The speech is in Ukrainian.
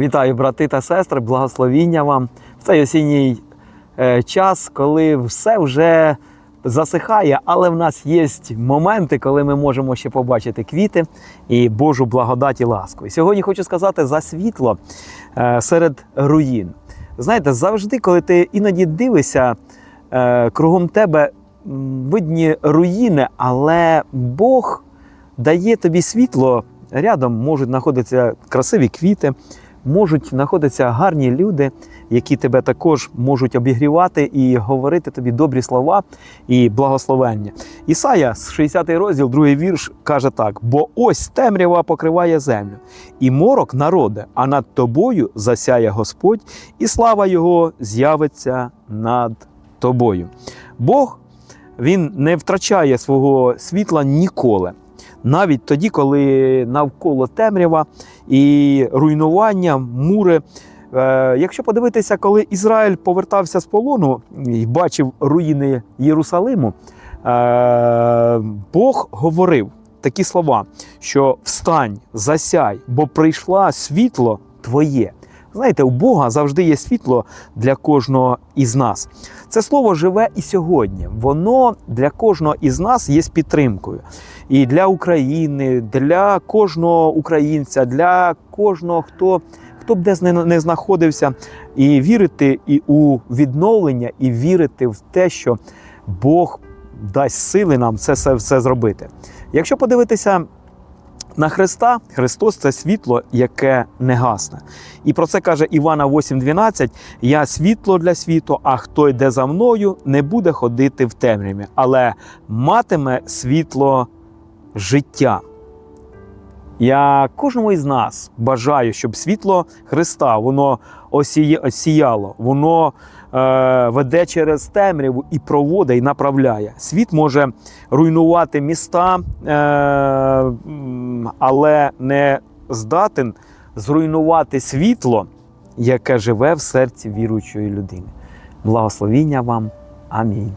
Вітаю, брати та сестри, благословіння вам в цей осінній е, час, коли все вже засихає, але в нас є моменти, коли ми можемо ще побачити квіти і Божу благодать і ласку. І сьогодні хочу сказати за світло е, серед руїн. Знаєте, завжди, коли ти іноді дивишся е, кругом тебе видні руїни, але Бог дає тобі світло. Рядом можуть знаходитися красиві квіти, можуть знаходитися гарні люди, які тебе також можуть обігрівати і говорити тобі добрі слова і благословення. Ісая, 60 розділ, другий вірш, каже так: бо ось темрява покриває землю, і морок народе, а над тобою засяє Господь, і слава Його з'явиться над тобою. Бог він не втрачає свого світла ніколи. Навіть тоді, коли навколо темрява і руйнування, мури. Е, Якщо подивитися, коли Ізраїль повертався з полону і бачив руїни Єрусалиму, е, Бог говорив такі слова, що встань, засяй, бо прийшла світло твоє. Знаєте, у Бога завжди є світло для кожного із нас. Це слово живе і сьогодні. Воно для кожного із нас є підтримкою. І для України, для кожного українця, для кожного, хто, хто б десь не, знаходився, і вірити і у відновлення, і вірити в те, що Бог дасть сили нам це все, все зробити. Якщо подивитися на Христа, Христос це світло, яке не гасне. І про це каже Івана 8:12: Я світло для світу, а хто йде за мною, не буде ходити в темряві, але матиме світло життя. Я кожному із нас бажаю, щоб світло Христа воно осіє, осіяло, воно е, веде через темряву і проводить, і направляє. Світ може руйнувати міста, е, але не здатен зруйнувати світло, яке живе в серці віруючої людини. Благословіння вам. Амінь.